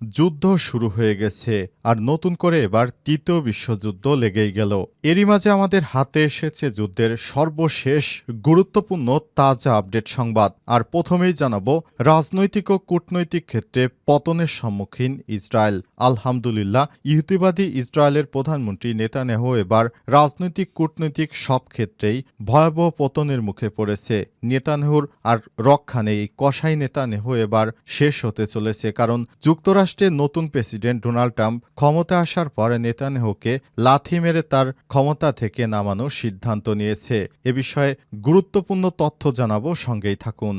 যুদ্ধ শুরু হয়ে গেছে আর নতুন করে এবার তৃতীয় বিশ্বযুদ্ধ লেগেই গেল। এরই মাঝে আমাদের হাতে এসেছে যুদ্ধের সর্বশেষ গুরুত্বপূর্ণ তাজা আপডেট সংবাদ। আর প্রথমেই জানাব, রাজনৈতিক ও কূটনৈতিক ক্ষেত্রে পতনের সম্মুখীন ইসরায়েল। আলহামদুলিল্লাহ ইহুতিবাদী ইসরায়েলের প্রধানমন্ত্রী নেতানেহু এবার রাজনৈতিক কূটনৈতিক সব ক্ষেত্রেই ভয়াবহ পতনের মুখে পড়েছে। নেতানেহুর আর রক্ষা নেই। কসাই নেতানেহু এবার শেষ হতে চলেছে, কারণ যুক্তরাষ্ট্রের নতুন প্রেসিডেন্ট ডোনাল্ড ট্রাম্প ক্ষমতা আসার পরে নেতানেহকে লাথি মেরে তার ক্ষমতা থেকে নামানোর সিদ্ধান্ত নিয়েছে। এ বিষয়ে গুরুত্বপূর্ণ তথ্য জানাব, সঙ্গেই থাকুন।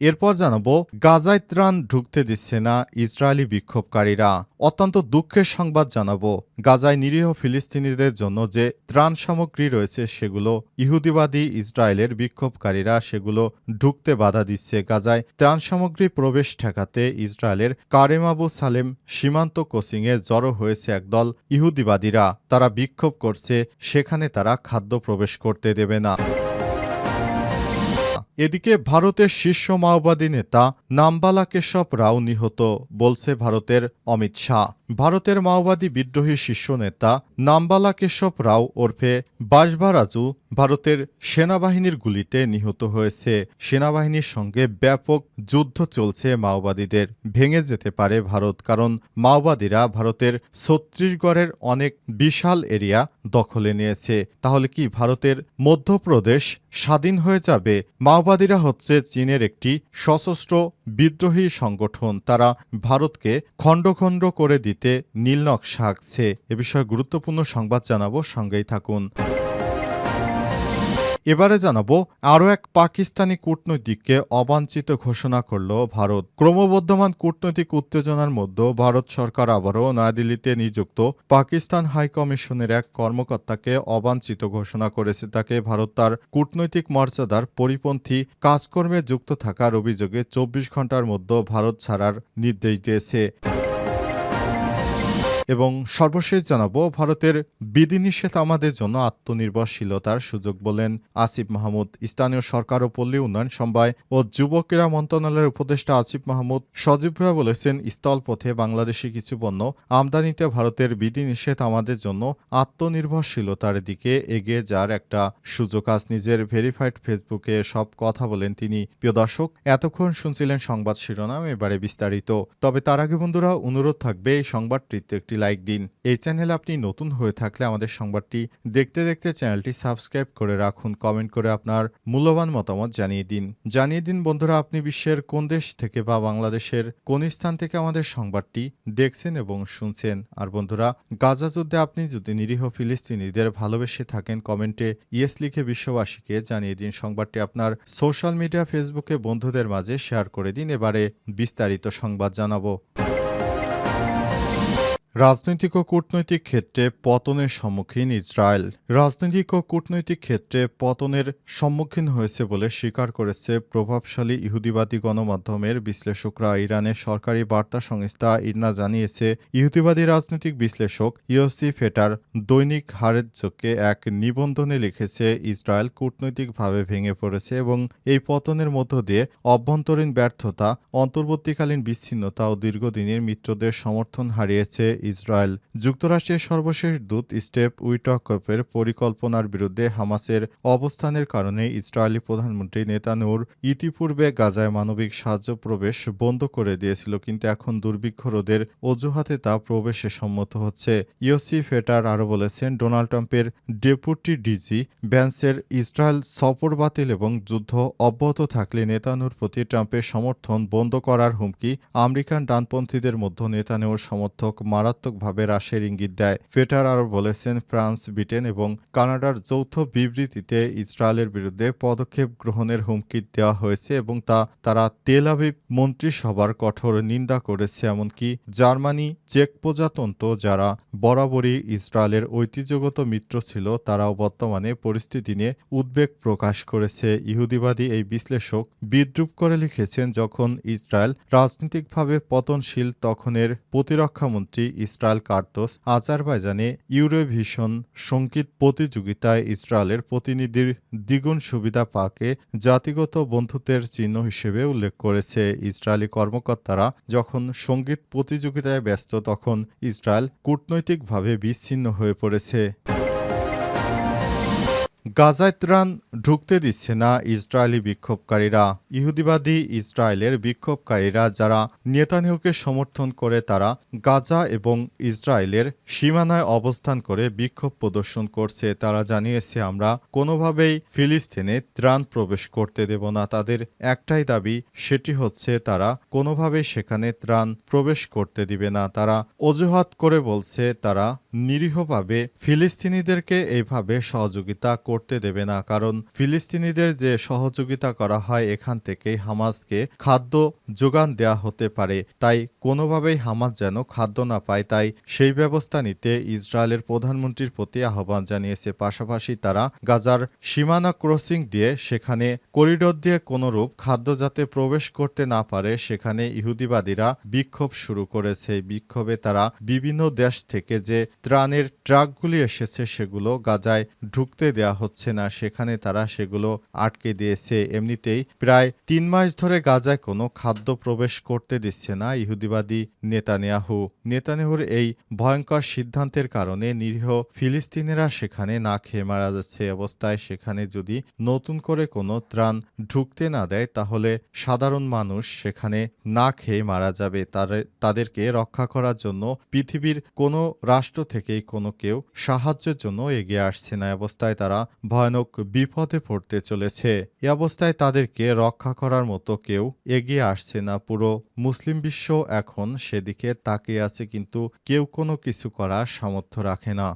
এরপর জানাব, গাজায় ত্রাণ ঢুকতে দিচ্ছে না ইসরায়েলি বিক্ষোভকারীরা। অত্যন্ত দুঃখের সংবাদ জানাব, গাজায় নিরীহ ফিলিস্তিনিদের জন্য যে ত্রাণ সামগ্রী রয়েছে সেগুলো ইহুদিবাদী ইসরায়েলের বিক্ষোভকারীরা সেগুলো ঢুকতে বাধা দিচ্ছে। গাজায় ত্রাণ সামগ্রী প্রবেশ ঠেকাতে ইসরায়েলের কারেম আবু সালেম সীমান্ত কোচিংয়ে জড়ো হয়েছে একদল ইহুদিবাদীরা। তারা বিক্ষোভ করছে, সেখানে তারা খাদ্য প্রবেশ করতে দেবে না। এদিকে ভারতের শীর্ষ মাওবাদী নেতা নাম্বালা কেশব রাও নিহত বলছে ভারতের অমিত শাহ। ভারতের মাওবাদী বিদ্রোহী শীর্ষ নেতা নাম্বালা কেশব রাও ওরফে বাসবারাজু ভারতের সেনাবাহিনীর গুলিতে নিহত হয়েছে। সেনাবাহিনীর সঙ্গে ব্যাপক যুদ্ধ চলছে মাওবাদীদের। ভেঙে যেতে পারে ভারত, কারণ মাওবাদীরা ভারতের ছত্তিশগড়ের অনেক বিশাল এরিয়া দখলে নিয়েছে। তাহলে কি ভারতের মধ্যপ্রদেশ স্বাধীন হয়ে যাবে? মাওবাদীরা হচ্ছে চীনের একটি সশস্ত্র বিদ্রোহী সংগঠন। তারা ভারতকে খণ্ড খণ্ড করে দিতে নীলনকশা আঁকছে এ বিষয়ে গুরুত্বপূর্ণ সংবাদ জানাব, সঙ্গেই থাকুন। এবারে জানাব, আরও এক পাকিস্তানি কূটনৈতিককে অবাঞ্ছিত ঘোষণা করল ভারত। ক্রমবর্ধমান কূটনৈতিক উত্তেজনার মধ্যে ভারত সরকার আবারও নয়াদিল্লিতে নিযুক্ত পাকিস্তান হাই কমিশনের এক কর্মকর্তাকে অবাঞ্ছিত ঘোষণা করেছে। তাকে ভারত তার কূটনৈতিক মর্যাদার পরিপন্থী কাজকর্মে যুক্ত থাকার অভিযোগে চব্বিশ ঘণ্টার মধ্যে ভারত ছাড়ার নির্দেশ দিয়েছে। এবং সর্বশেষ জানাব, ভারতের বিধিনিষেধ আমাদের জন্য আত্মনির্ভরশীলতার সুযোগ বলেন আসিফ মাহমুদ। স্থানীয় সরকার ও পল্লী উন্নয়ন সমবায় ও যুব ক্রীড়া মন্ত্রণালয়ের উপদেষ্টা আসিফ মাহমুদ সজীব ভাই বলেছেন স্থলপথে বাংলাদেশি কিছু পণ্য আমদানিতে ভারতের বিধিনিষেধ আমাদের জন্য আত্মনির্ভরশীলতার দিকে এগিয়ে যাওয়ার একটা সুযোগ। আজ নিজের ভেরিফাইড ফেসবুকে সব কথা বলেন তিনি। প্রিয় দর্শক, এতক্ষণ শুনছিলেন সংবাদ শিরোনাম, এবারে বিস্তারিত। তবে তার আগে বন্ধুরা, অনুরোধ থাকবে এই সংবাদটিতে একটি লাইক দিন। এই চ্যানেলে আপনি নতুন হয়ে থাকলে আমাদের সংবাদটি দেখতে দেখতে চ্যানেলটি সাবস্ক্রাইব করে রাখুন কমেন্ট করে আপনার মূল্যবান মতামত জানিয়ে দিন। জানিয়ে দিন বন্ধুরা, আপনি বিশ্বের কোন দেশ থেকে বা বাংলাদেশের কোন স্থান থেকে আমাদের সংবাদটি দেখছেন এবং শুনছেন? আর বন্ধুরা, গাজা যুদ্ধে আপনি যদি নিরীহ ফিলিস্তিনিদের ভালোবেসে থাকেন কমেন্টে ইয়েস লিখে বিশ্ববাসীকে জানিয়ে দিন। সংবাদটি আপনার সোশ্যাল মিডিয়া ফেসবুকে বন্ধুদের মাঝে শেয়ার করে দিন। এবারে বিস্তারিত সংবাদ জানাব। রাজনৈতিক ও কূটনৈতিক ক্ষেত্রে পতনের সম্মুখীন ইসরায়েল। রাজনৈতিক ও কূটনৈতিক ক্ষেত্রে পতনের সম্মুখীন হয়েছে বলে স্বীকার করেছে প্রভাবশালী ইহুদিবাদী গণমাধ্যমের বিশ্লেষকরা। ইরানের সরকারি বার্তা সংস্থা ইরনা জানিয়েছে, ইহুদিবাদী রাজনৈতিক বিশ্লেষক ইয়সি ফেটার দৈনিক হারেজ্যকে এক নিবন্ধনে লিখেছে, ইসরায়েল কূটনৈতিকভাবে ভেঙে পড়েছে এবং এই পতনের মধ্য দিয়ে অভ্যন্তরীণ ব্যর্থতা, অন্তর্বর্তীকালীন বিচ্ছিন্নতা ও দীর্ঘদিনের মিত্রদের সমর্থন হারিয়েছে ইসরায়েল যুক্তরাষ্ট্রের সর্বশেষ দূত স্টেপ উইটকপের পরিকল্পনার বিরুদ্ধে হামাসের অবস্থানের কারণে ইসরায়েলি প্রধানমন্ত্রী নেতানুর ইতিপূর্বে গাজায় মানবিক সাহায্য প্রবেশ বন্ধ করে দিয়েছিল, কিন্তু এখন দুর্ভিক্ষ রোধের অজুহাতে তা প্রবেশে সম্মত হচ্ছে। ইওসি ফেটার আরও বলেছেন, ডোনাল্ড ট্রাম্পের ডেপুটি ডিজি ব্যান্সের ইসরায়েল সফর বাতিল এবং যুদ্ধ অব্যাহত থাকলে নেতানুর প্রতি ট্রাম্পের সমর্থন বন্ধ করার হুমকি আমেরিকান ডানপন্থীদের মধ্যে নেতানুর সমর্থক মারাত্মকভাবে হ্রাসের ইঙ্গিত দেয়। ফেটার আরও বলেছেন, ফ্রান্স, ব্রিটেন এবং কানাডার যৌথ বিবৃতিতে ইসরায়েলের বিরুদ্ধে পদক্ষেপ গ্রহণের হুমকি দেওয়া হয়েছে এবং তা তারা তেল আবিব মন্ত্রিসভার কঠোর নিন্দা করেছে, এমনকি জার্মানি চেক প্রজাতন্ত্র যারা বরাবরই ইসরায়েলের ঐতিহ্যগত মিত্র ছিল, তারাও বর্তমানে পরিস্থিতি নিয়ে উদ্বেগ প্রকাশ করেছে। ইহুদিবাদী এই বিশ্লেষক বিদ্রুপ করে লিখেছেন, যখন ইসরায়েল রাজনৈতিকভাবে পতনশীল, তখনের প্রতিরক্ষামন্ত্রী ইসরায়েল কার্তোস আজারবাইজানে ইউরোভিশন সংগীত প্রতিযোগিতায় ইসরায়েলের প্রতিনিধির দ্বিগুণ সুবিধা পাকে জাতিগত বন্ধুত্বের চিহ্ন হিসেবে উল্লেখ করেছে। ইসরায়েলি কর্মকর্তারা যখন সংগীত প্রতিযোগিতায় ব্যস্ত, তখন ইসরায়েল কূটনৈতিকভাবে বিচ্ছিন্ন হয়ে পড়েছে। গাজায় ত্রাণ ঢুকতে দিচ্ছে না ইসরায়েলি বিক্ষোভকারীরা। ইহুদিবাদী ইসরায়েলের বিক্ষোভকারীরা যারা নেতানিয়াহুকে সমর্থন করে তারা গাজা এবং ইসরায়েলের সীমানায় অবস্থান করে বিক্ষোভ প্রদর্শন করছে। তারা জানিয়েছে, আমরা কোনোভাবেই ফিলিস্তিনে ত্রাণ প্রবেশ করতে দেব না। তাদের একটাই দাবি, সেটি হচ্ছে তারা কোনোভাবেই সেখানে ত্রাণ প্রবেশ করতে দিবে না। তারা অজুহাত করে বলছে, তারা নিরীহভাবে ফিলিস্তিনিদেরকে এইভাবে সহযোগিতা করতে দেবে না। কারণ ফিলিস্তিনিদের যে সহযোগিতা করা হয় এখান থেকেই হামাসকে খাদ্য যোগান দেয়া হতে পারে। তাই কোনোভাবেই হামাস যেন খাদ্য না পায়। তাই সেই ব্যবস্থা নিতে ইসরায়েলের প্রধানমন্ত্রীর প্রতি আহ্বান জানিয়েছে। পাশাপাশি তারা গাজার সীমানা ক্রসিং দিয়ে সেখানে করিডোর দিয়ে কোনোরূপ খাদ্য যাতে প্রবেশ করতে না পারে, সেখানে ইহুদিবাদীরা বিক্ষোভ শুরু করেছে। বিক্ষোভে তারা বিভিন্ন দেশ থেকে যে ত্রাণের ট্রাকগুলি এসেছে, সেগুলো গাজায় ঢুকতে দেয়া হচ্ছে না, সেখানে তারা সেগুলো আটকে দিয়েছে। এমনিতেই প্রায় তিন মাস ধরে গাজায় কোনো খাদ্য প্রবেশ করতে দিচ্ছে না ইহুদিবাদী নেতানিয়াহু। নেতানিয়াহুর এই ভয়ঙ্কর সিদ্ধান্তের কারণে নিরীহ ফিলিস্তিনিরা সেখানে না খেয়ে মারা যাচ্ছে। অবস্থায় সেখানে যদি নতুন করে কোনো ত্রাণ ঢুকতে না দেয়, তাহলে সাধারণ মানুষ সেখানে না খেয়ে মারা যাবে। তাদের তাদেরকে রক্ষা করার জন্য পৃথিবীর কোনো রাষ্ট্র থেকেই কোনো কেউ সাহায্যের জন্য এগিয়ে আসছে না। অবস্থায় তারা ভয়ানক বিপদে পড়তে চলেছে। এ অবস্থায় তাদেরকে রক্ষা করার মতো কেউ এগিয়ে আসছে না। পুরো মুসলিম বিশ্ব এখন সেদিকে তাকিয়ে আছে, কিন্তু কেউ কোনো কিছু করার সামর্থ্য রাখে না।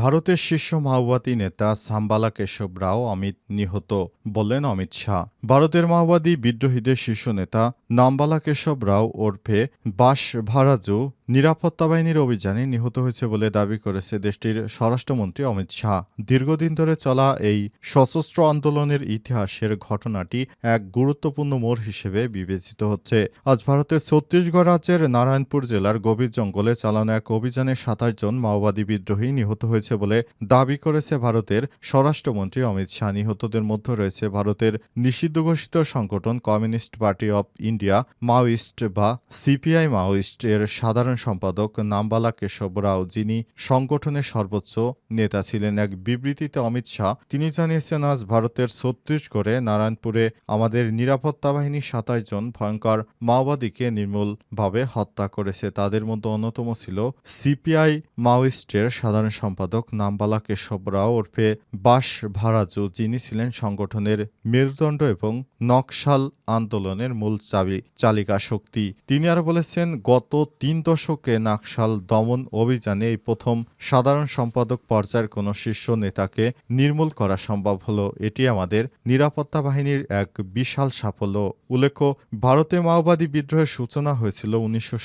ভারতের শীর্ষ মাওবাদী নেতা সাম্বালা কেশব রাও অমিত নিহত বললেন অমিত শাহ। ভারতের মাওবাদী বিদ্রোহীদের শীর্ষ নেতা নাম্বালা কেশব রাও ওরফে বাস ভারাজু নিরাপত্তা বাহিনীর অভিযানে নিহত হয়েছে বলে দাবি করেছে দেশটির স্বরাষ্ট্রমন্ত্রী অমিত শাহ। দীর্ঘদিন ধরে চলা এই সশস্ত্র আন্দোলনের ইতিহাসের ঘটনাটি এক গুরুত্বপূর্ণ মোড় হিসেবে বিবেচিত হচ্ছে। আজ ভারতের ছত্তিশগড় রাজ্যের নারায়ণপুর জেলার গভীর জঙ্গলে চালানো এক অভিযানে সাতাশ জন মাওবাদী বিদ্রোহী নিহত হয়েছে বলে দাবি করেছে ভারতের স্বরাষ্ট্রমন্ত্রী অমিত শাহ। নিহতদের মধ্যে রয়েছে ভারতের নিষিদ্ধ ঘোষিত সংগঠন communist party of India, Maoist বা সিপিআই মাওয়িস্ট। এর সাধারণ সম্পাদক নাম্বালা কেশব রাও, যিনি সংগঠনের সর্বোচ্চ নেতা ছিলেন। এক বিবৃতিতে অমিত শাহ, তিনি জানিয়েছেন, আজ ভারতের ছত্তিশগড়ে নারায়ণপুরে আমাদের নিরাপত্তা বাহিনী সাতাশ জন ভয়ঙ্কর মাওবাদীকে নির্মূলভাবে হত্যা করেছে। তাদের মধ্যে অন্যতম ছিল সিপিআই মাওয়িস্টের সাধারণ সম্পাদক নাম্বালা কেশব রাও ওরফে বাস ভারাজু, যিনি ছিলেন সংগঠনের মেরুদণ্ড এবং নকশাল আন্দোলনের মূল চাবি, চালিকা শক্তি। তিনি আরও বলেছেন, গত তিন দশকে নাকশাল দমন অভিযানে এই প্রথম সাধারণ সম্পাদক পর্যায়ের কোনো শীর্ষ নেতাকে নির্মূল করা সম্ভব হলো, এটি আমাদের নিরাপত্তা বাহিনীর এক বিশাল সাফল্য। উল্লেখ্য, ভারতে মাওবাদী বিদ্রোহের সূচনা হয়েছিল উনিশশো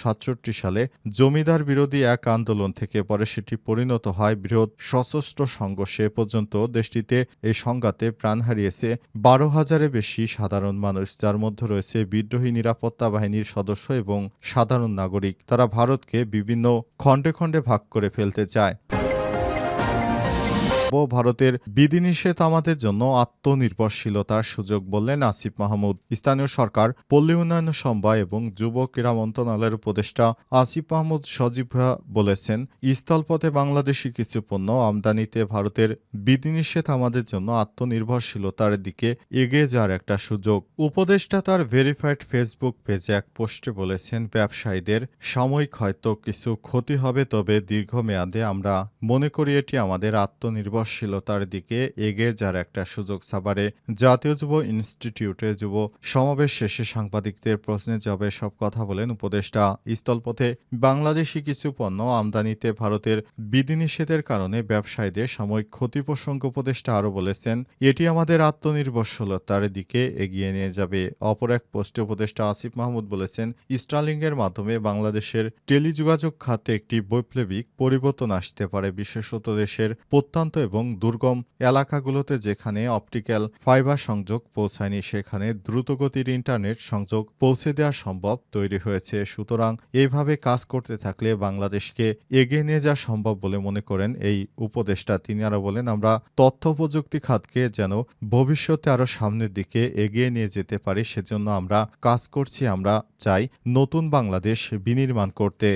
সালে। জমিদার বিরোধী এক আন্দোলন থেকে পরে সেটি পরিণত হয় বৃহৎ সশস্ত্র সংঘর্ষে। পর্যন্ত দেশটিতে এই সংঘাতে প্রাণ হারিয়েছে বারো হাজারের বেশি সাধারণ মানুষ, যার মধ্যে রয়েছে বিদ্রোহী নিরাপত্তা বাহিনীর সদস্য এবং সাধারণ নাগরিক। তারা ভারতকে বিভিন্ন খণ্ডে খণ্ডে ভাগ করে ফেলতে চায়। ভারতের বিধিনিষেধ আমাদের জন্য আত্মনির্ভরশীলতার সুযোগ বললেন আসিফ মাহমুদ। স্থানীয় সরকার, পল্লী উন্নয়ন সমবায় এবং যুব ক্রীড়া মন্ত্রণালয়ের উপদেষ্টা আসিফ মাহমুদ সজীব বলেছেন, স্থলপথে বাংলাদেশি কিছু পণ্য আমদানিতে ভারতের বিধিনিষেধ আমাদের জন্য আত্মনির্ভরশীলতার দিকে এগিয়ে যাওয়ার একটা সুযোগ। উপদেষ্টা তার ভেরিফাইড ফেসবুক পেজে এক পোস্টে বলেছেন, ব্যবসায়ীদের সাময়িক হয়তো কিছু ক্ষতি হবে, তবে দীর্ঘমেয়াদে আমরা মনে করি এটি আমাদের আত্মনির্ভরশীলতার দিকে এগিয়ে যাওয়ার একটা সুযোগ সাবারে জাতীয় যুব ইনস্টিটিউটে যুব সমাবেশ শেষে সাংবাদিকদের প্রশ্নের জবাবে সব কথা বলেন উপদেষ্টা। স্থলপথে বাংলাদেশি কিছু পণ্য আমদানিতে ভারতের বিধিনিষেধের কারণে ব্যবসায়ীদের সাময়িক ক্ষতি প্রসঙ্গ উপদেষ্টা আরও বলেছেন, এটি আমাদের আত্মনির্ভরশীলতার দিকে এগিয়ে নিয়ে যাবে। অপর এক পোস্টে উপদেষ্টা আসিফ মাহমুদ বলেছেন, স্টার্লিংয়ের মাধ্যমে বাংলাদেশের টেলিযোগাযোগ খাতে একটি বৈপ্লবিক পরিবর্তন আসতে পারে, বিশেষত দেশের প্রত্যন্ত এবং দুর্গম এলাকাগুলোতে যেখানে অপটিক্যাল ফাইবার সংযোগ পৌঁছায়নি, সেখানে দ্রুতগতির ইন্টারনেট সংযোগ পৌঁছে দেওয়া সম্ভব তৈরি হয়েছে। সুতরাং এইভাবে কাজ করতে থাকলে বাংলাদেশকে এগিয়ে নিয়ে যাওয়া সম্ভব বলে মনে করেন এই উপদেষ্টা। তিনি আরও বলেন, আমরা তথ্য প্রযুক্তি খাতকে যেন ভবিষ্যতে আরও সামনের দিকে এগিয়ে নিয়ে যেতে পারি, সেজন্য আমরা কাজ করছি। আমরা চাই নতুন বাংলাদেশ বিনির্মাণ করতে।